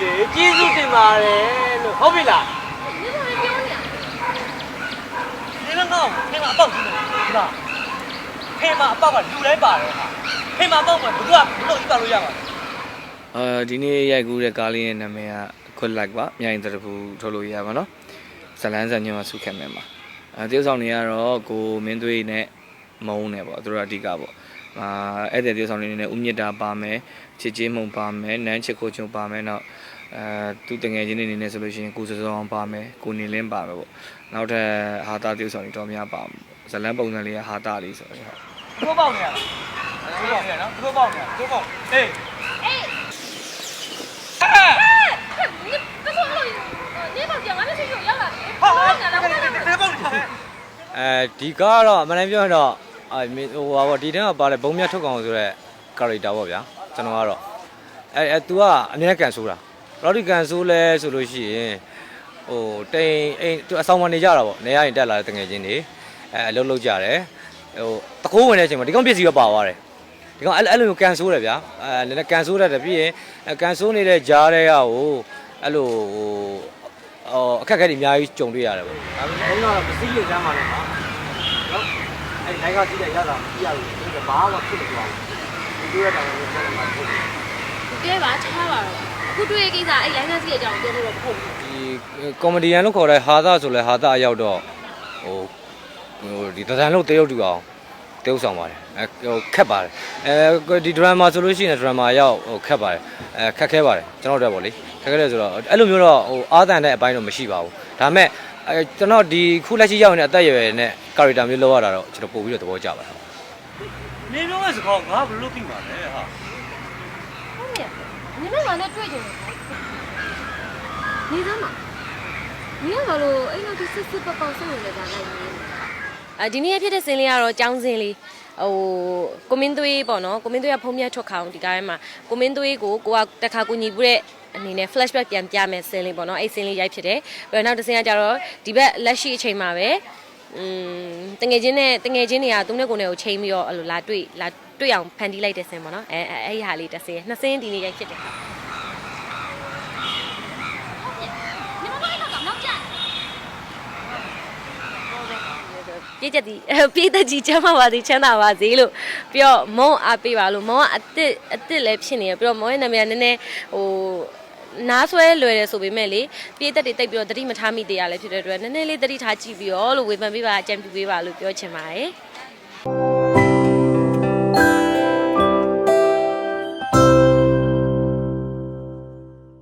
ပြီလေကျေးဇူးတင်ပါတယ်လို့ဟုတ်ပြီလားဒီလိုတော့ဖေမအပေါက်ကြီးနော်ဒီမှာဖေမအပေါက်ကလူတိုင်းပါတယ်ဟာဖေမအပေါက်မှာဘယ်သူကဘလို့ဤပါလို့ရမှာလဲအာဒီနေ့ရိုက်ကူးတဲ့ကားလေးရဲ့နာမည်က Quick Like ပါမြိုင်တရဖူထုတ်လို့ရပါနော်ဇလန်းဇန်ညမှာစုခဲ့မယ်မှာအဲတရုပ်ဆောင်တွေကတော့ကိုမင်းသွေးနဲ့မုံနဲ့ပေါ့သူတို့ကအဓိကပေါ့ အာအဲ့တဲ့တရုပ်ဆောင်တွေနဲ့ဦးမြင့်တာပါမယ်ချစ်ချင်းမုံပါမယ်နန်းချစ်ခိုချုံပါမယ်နောက်အဲသူတငယ်ချင်းတွေအနေနဲ့ဆိုလို့ရှိရင်ကိုစစောအောင်ပါမယ်ကိုနေလင်းပါမယ်ပေါ့နောက်ထပ်ဟာတာတရုပ်ဆောင်တွေတော်များပါမယ်ဇလန်းပုံစံလေးကဟာတာလေးဆိုတော့ဟုတ် သူတို့ပေါက်နေရလားသူတို့ပေါက်နေရနော်သူတို့ပေါက်နေသူတို့ပေါက်အေး 哎，你别说了，你把讲完了就要了， ဟာ 我 ဟာ 讲了，我讲了。 ဖေးပေါက်နေတယ် အဲဒီကားကတော့အမှန်တမ်းပြောရင်တော့ အဲဟိုဟာပေါ့ဒီတန်းကပါတဲ့ဘုံမြတ်ထုတ်ကောင်ဆိုတဲ့ character ပေါ့ဗျာကျွန်တော်ကတော့အဲအဲ तू ကအမြဲကန်ဆိုးတာလော်ဒီကန်ဆိုးလဲဆိုလို့ရှိရင်ဟိုတိန်အိမ် तू အဆောင်မနေကြတာပေါ့နေရရင်တက်လာတဲ့တငယ်ချင်းတွေအဲအလုပ်လုပ်ကြတယ်ဟိုတကိုးဝင်တဲ့အချိန်မှာဒီကောင်ပြည့်စီတော့ပါသွားတယ်ဒီကောင်အဲ့အဲ့လိုမျိုးကန်ဆိုးတယ်ဗျာအဲလည်းကန်ဆိုးတတ်တယ်ပြီးရင်ကန်ဆိုးနေတဲ့ဂျားတွေကဟိုအဲ့လိုဟိုအော်အခက်အခဲတွေအများကြီးကြုံတွေ့ရတယ်ပေါ့ဒါပေမဲ့အဲ့တော့မစည်းရချမ်းပါနဲ့နော်နော်အဲ့ တိုင်းကကြည့်တဲ့ရတာမကြည့်ရဘူးသူကဘာမှဖြစ်မသွားဘူးသူတို့ရတာလည်းမဟုတ်ဘူးတွေ့ပါချားပါတော့အခုတွေ့ရကိစ္စအဲ့ license ကြီးအကြောင်းပြောလို့တော့မဟုတ်ဘူးဒီကော်မဒီယန်လို့ခေါ်တဲ့ဟာသဆိုလဲဟာသအရောက်တော့ဟိုဟိုဒီဒဇန်လို့တရုတ်တူအောင်တရုတ်ဆောင်ပါတယ်အဲဟိုခက်ပါတယ်အဲဒီ drama ဆိုလို့ရှိရင် drama ရောက်ဟိုခက်ပါတယ်အဲခက်ခဲပါတယ်ကျွန်တော်တို့တက်ပေါ့လေခက်ခဲတယ်ဆိုတော့အဲ့လိုမျိုးတော့ဟိုအာသန်တဲ့အပိုင်းတော့မရှိပါဘူးဒါပေမဲ့ အဲကျွန်တော်ဒီခုလက်ရှိရောက်နေတဲ့အသက်အရွယ်နဲ့ character မျိုးလောက်ရတာတော့ကျွန်တော်ပို့ပြီးတော့သဘောကျပါတယ်နေပြောတဲ့စကားငါဘယ်လိုသိမှာလဲဟာဟုတ်ရဲ့ညီမကလည်းတွေ့ကြတယ်နေသားမညီကဘာလို့အဲ့လိုဒီစစ်စစ်ပပဆောက်နေတာလိုက်နေအာဒီနေ့ဖြစ်တဲ့စင်းလေးကတော့ចောင်းစင်းလေးဟိုကိုမင်းသွေးပေါ့နော်ကိုမင်းသွေးကဖုံးမြတ်ထွက်ခေါင်ဒီကားထဲမှာကိုမင်းသွေးကိုကိုကတခါကိုညီပူတဲ့ အနေနဲ့ flashback ပြန်ပြမယ်စင်းလေးပေါ့နော်အဲ့စင်းလေးရိုက်ဖြစ်တယ်ပြီးတော့နောက်တစ်စင်းကကြတော့ဒီဘက်လက်ရှိအချိန်မှာပဲอืมတငယ်ချင်းနဲ့တငယ်ချင်းတွေကသူနဲ့ကိုယ်နဲ့ကိုချိန်ပြီးတော့အဲ့လိုလာတွေ့လာတွေ့အောင်ဖန်တီးလိုက်တဲ့စင်းပေါ့နော်အဲအဲ့ဒီဟာလေးတစ်စင်းနှစ်စင်းဒီနေ့ရိုက်ဖြစ်တယ်ပြည့်ချက်ဒီပြည့်သက်ကြီးချမ်းသာပါစေချမ်းသာပါစေလို့ပြီးတော့မုံအားပေးပါလို့မုံကအစ်စ်အစ်စ်လည်းဖြစ်နေရပြီးတော့မုံရဲ့နာမည်ကနည်းနည်းဟို နားဆွဲလွယ်တယ်ဆိုပေမဲ့လေပြည့်သက်တွေတိတ်ပြီးတော့တတိမထားမိသေးရလည်းဖြစ်တဲ့အတွက်နည်းနည်းလေးတတိထားကြည့်ပြီးတော့လို့ဝေဖန်ပေးပါအကြံပြုပေးပါလို့ပြောချင်ပါတယ်